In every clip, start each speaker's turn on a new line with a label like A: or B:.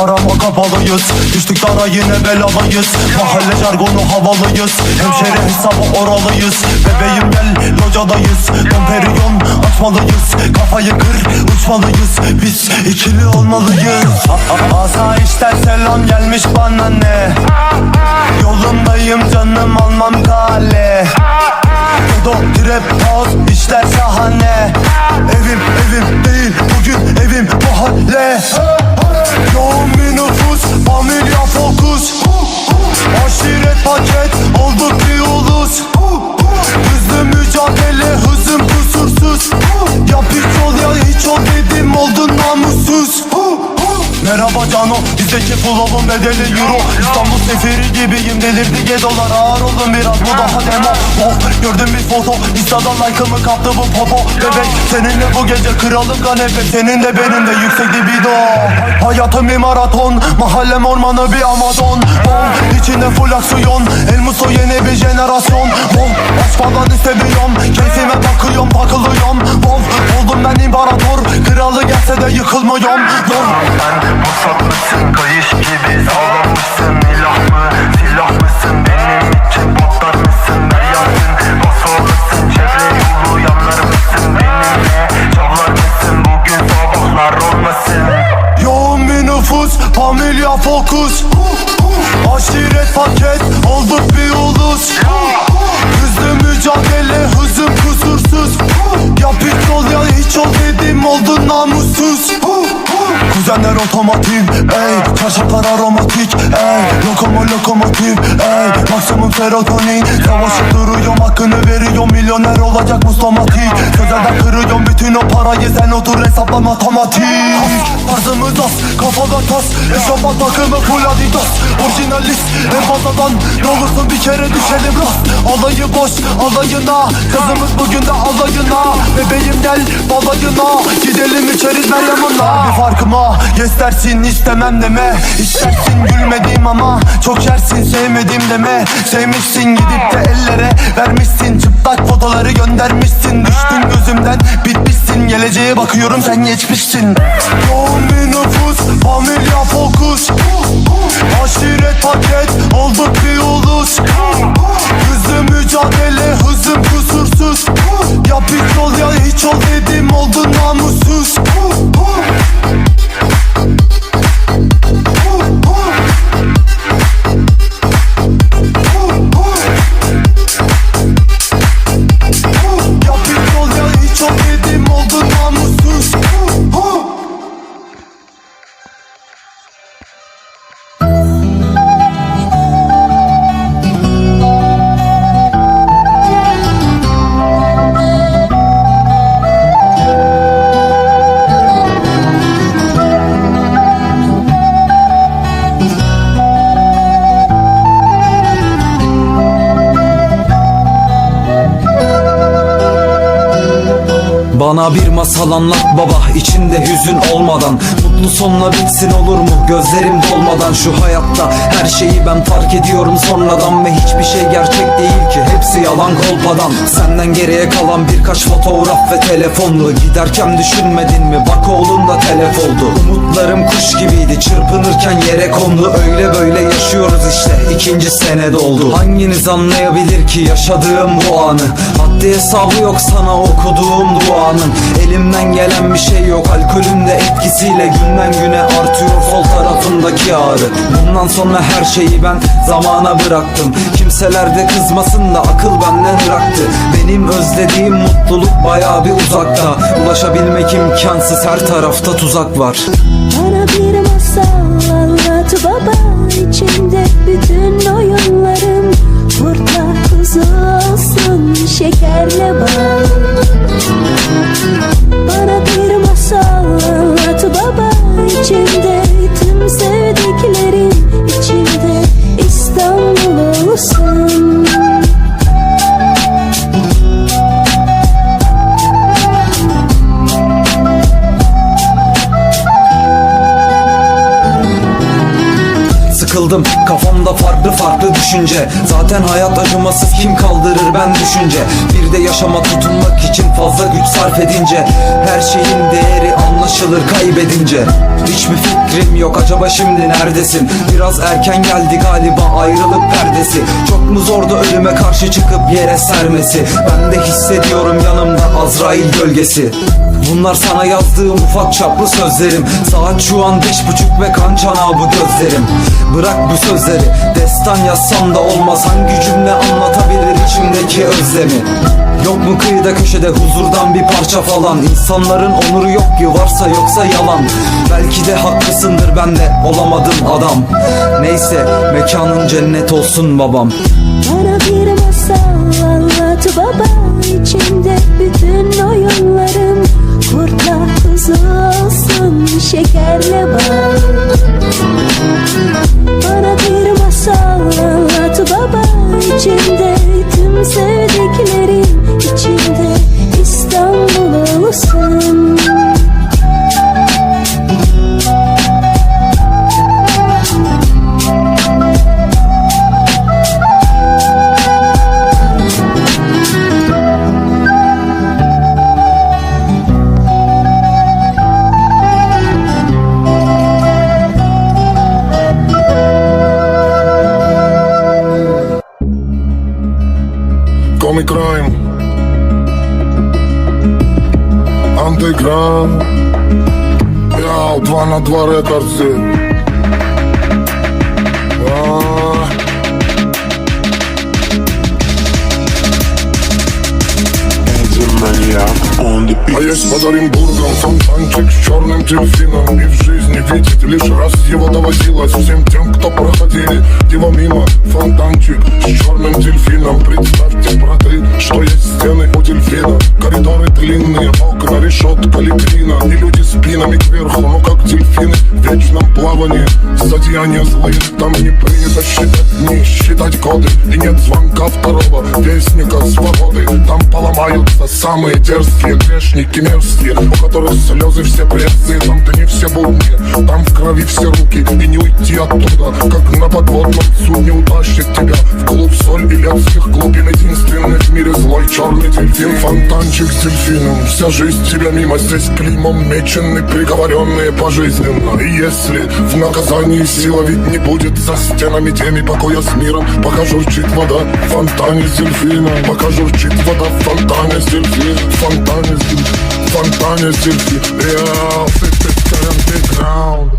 A: arama kapalıyız Düştük dara yine belalıyız Mahalle jargonu havalıyız. Hemşeri hesabı oralıyız. Bebeğim gel locadayız. Domperiyon açmalıyız. Kafayı kır uçmalıyız. Biz ikili olmalıyız. Asayişten selam gelmiş bana ne? Yolundayım canım almam kale. Dodo trap house işler şahane. Evim evim değil bugün evim mahalle paket olduk bir ulus. Hızlı mücadele hızım kusursuz. Ya hiç ol ya hiç ol dedim oldun Merhaba Cano bizdeki flow'un bedeli euro. İstanbul seferi gibiyim delirdi gedolar ağır olun biraz. Bu daha demo. Oh gördüm bir foto. Insta'dan like'ımı kaptı bu popo. Bebek seninle bu gece kralım kanepe Senin de benim de yüksek libido. Hayatım bir maraton Mahallem ormanı bir amazon. Oh içinde full aksiyon. El Muso yeni bir jenerasyon. Oh aşk falan istemiyorum. Keyfime bakıyorum takılıyorum Oh oldum ben imparator. Kralı gelse de yıkılmıyorum. Oh oldun namussuz Kuzenler otomatik, ey. Çarşaflar aromatik, ey. Lokomo lokomotif, ey. Maksimum serotonin. Savaşıp duruyorum hakkını veriyorum. Milyoner olacak muslamatik Sözelden kırıyorum bütün o parayı. Sen otur hesapla matematik Tarzımız az, kafada tas. Eşofman takımı full adidas. Orijinalist, en fazladan Ne olursun bir kere düşelim rast. Alayı boş, alayına. Kızımız bugün de alayına. Bebeğim gel balayına. Gidelim içeriz Meryem'inle Bir farkıma yes istemem deme. İstersin gülmediğim ama Çok yersin sevmedim deme. Sevmişsin gidip de ellere Vermişsin. Çıplak fotoları göndermişsin. Düştün gözümden bitmişsin. Geleceğe bakıyorum sen geçmişsin. Yoğun bir nüfus
B: Bana bir masal anlat baba içinde hüzün olmadan. Mutlu sonla bitsin olur mu? Gözlerim dolmadan Şu hayatta. Her şeyi ben fark ediyorum sonradan Ve hiçbir şey gerçek değil ki. Hepsi yalan kolpadan. Senden geriye kalan birkaç fotoğraf ve telefonlu. Giderken düşünmedin mi? Bak oğlun da telef oldu. Umutlarım kuş gibiydi. Çırpınırken yere kondu. Öyle böyle yaşıyoruz işte. İkinci sene doldu. Hanginiz anlayabilir ki yaşadığım bu anı? Haddi hesabı yok sana okuduğum duanın Elimden gelen bir şey yok. Alkolün de etkisiyle Günden güne artıyor sol tarafındaki ağrı. Bundan sonra her şeyi ben zamana bıraktım. Kimseler de kızmasın da akıl benden bıraktı. Benim özlediğim mutluluk baya bir uzakta. Ulaşabilmek imkansız her tarafta tuzak var.
C: Bana bir masal anlat baba. İçinde bütün oyunlarım Burada kuzu olsun şekerle bal Bana bir
B: düşünce. Zaten hayat acımasız kim kaldırır ben düşünce. Bir de yaşama tutunmak için fazla güç sarf edince. Her şeyin değeri anlaşılır kaybedince. Hiç mi fikrim yok acaba şimdi neredesin? Biraz erken geldi galiba ayrılık perdesi. Çok mu zordu ölüme karşı çıkıp yere sermesi? Ben de hissediyorum yanımda Azrail gölgesi Bunlar sana yazdığım ufak çaplı sözlerim. Saat şu an beş buçuk ve kan çanağı bu gözlerim. Bırak bu sözleri Destan yazsam da olmaz. Hangi cümle anlatabilir içimdeki özlemi? Yok mu kıyıda köşede huzurdan bir parça falan? İnsanların onuru yok ki varsa yoksa yalan. Belki de haklısındır ben de olamadım adam. Neyse mekanın cennet olsun babam.
C: Bana bir masal anlat baba içinde bütün kuzu olsun şekerle bal Bana bir masal anlat baba içinde
D: крайм Андеграунд Яу, два на два рекордсы Эдди маньяк а, А есть под фонтанчик с черным дельфином. И в жизни видеть лишь раз его доводилось Всем тем, кто проходили его мимо. Фонтанчик с черным дельфином. Представьте, браты, что есть стены у дельфина. Коридоры длинные, окна, решетка, литрина. И люди спинами кверху, ну как дельфины В вечном плавании. Зодеяния злые, там не принято считать дни Считать годы, и нет звонка второго Вестника свободы. Там поломаются самые дерзкие грешники мерзкие У которых слезы все пресы, там-то не все будни Там в крови все руки, и не уйти оттуда Как на подводном судне утащит тебя. В клуб соль и летских глубин Единственный в мире злой черный дельфин. Фонтанчик с дельфином Вся жизнь тебя мимо. Здесь клеймом мечены приговоренные пожизненно. И если в наказании сила ведь не будет За стенами теми покоя с миром Пока журчит вода в фонтане с дельфином. Пока журчит вода в фонтане с дельфином. В Фонтане с дельфином в Фонтане с дельфином Реал, underground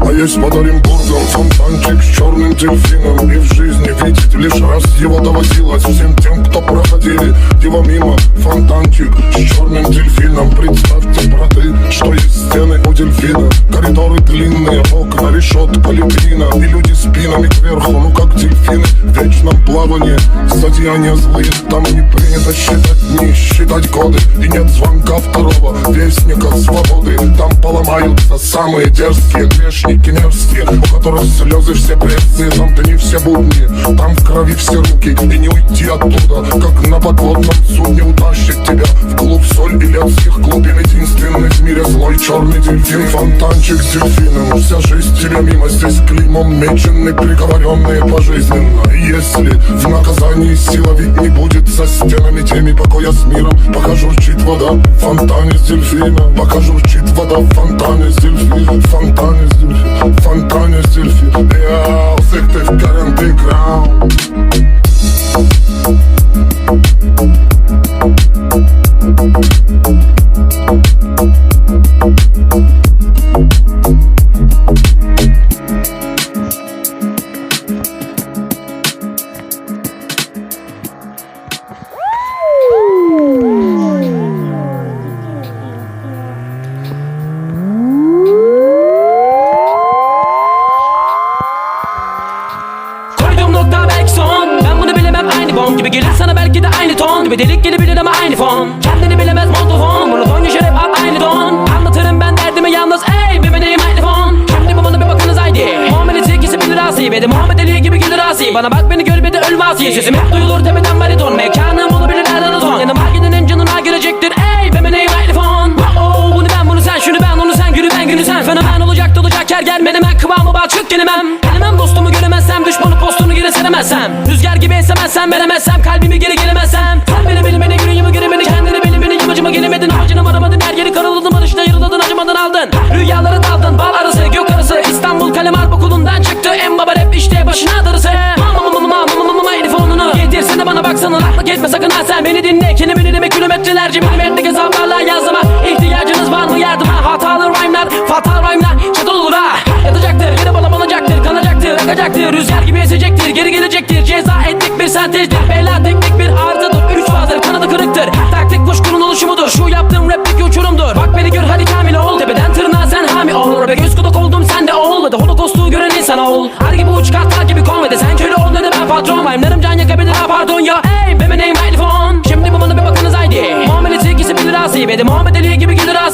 D: А есть под Оренбургом фонтанчик с черным дельфином И в жизни видеть лишь раз его доводилось Всем тем, кто проходили его мимо. Фонтанчик с черным дельфином Представьте, браты, что есть стены у дельфина. Коридоры длинные, окна, решетка, литрина И люди спинами кверху, ну как дельфины В вечном плавании. Зодеяния злые, там не принято считать дни Считать годы, и нет звонка второго Вестника свободы, там поломаются самые дерзкие грешники мерзкие У которых слезы все прессы, там-то не все будни. Там в крови все руки, и не уйти оттуда. Как на подводном судне утащит тебя В клуб соль и летских глубин Единственный в мире злой черный дельфин Фонтанчик с дельфином Вся жизнь тебя мимо Здесь клеймом мечены приговоренные пожизненно если в наказании сила ведь не будет За стенами теми покоя с миром Пока журчит вода в фонтане с дельфином Пока журчит вода в фонтане с дельфином Фонтане с дельфином Фонтане с дельфином Я ты в underground
E: Koyduğum asi Sesim hep duyulur tepeden bariton Mekanım olabilir her an ton Yanıma gidenin canına girecektir Ey be name mikrofon Oh bunu ben bunu sen şunu ben onu sen günü ben günü sen. Fenomen olacak dolacak yer gel menemen kıvamı balçık gelemem. Gelemem dostumu göremezsem düşmanı postunu geri seremezsem. Rüzgar gibi esemezsem veremezsem kalbimi geri gelemezsem etme sakın ha sen beni dinle. Kendimi dinleme kilometrelerce milimetrik hesaplarla yazma İhtiyacınız var mı yardıma? Hatalı rhyme'lar fatal rhyme'lar çatıl ha. Yatacaktır yine bana banacaktır kanacaktır akacaktır. Rüzgar gibi esecektir geri gelecektir. Ceza ettik bir sentezdir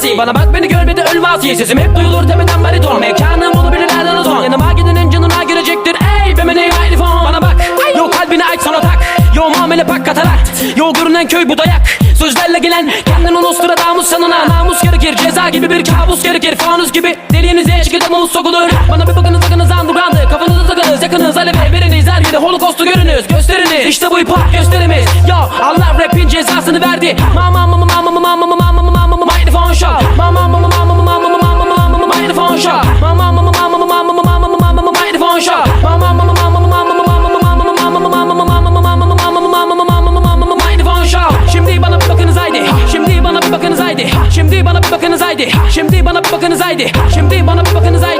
E: asi Bana bak beni gör bir de ölme asi Sesim hep duyulur tepeden bariton. Mekanım olabilir? Her an ton Yanıma gidenin canına girecektir. Ey be name mikrofon Bana bak. Yo kalbini aç sana tak. Yo muamele pak katarakt Yo görünen köy bu dayak. Sözlerle gelen kendin ulustura namus sanına Namus gerekir ceza gibi bir kabus gerekir. Fanus gibi deliğinize mavuz sokulur. Bana bir bakınız bakınız underground'ı Kafanızı takınız yakınız. Aleve Biriniz her yerde holokostu görünüz. Gösteriniz. İşte bu hip gösterimiz. Yo Allah rapin cezasını verdi Mama mama mama mama mama mama mama mama Microphone show Mama mama mama mama mama mama mama Microphone show Mama mama mama mama mama mama mama Microphone show Mama mama mama mama mama Microphone show Şimdi bana bir bakınız haydi Şimdi bana bir bakınız haydi Şimdi bana bir bakınız haydi Şimdi bana bir bakınız haydi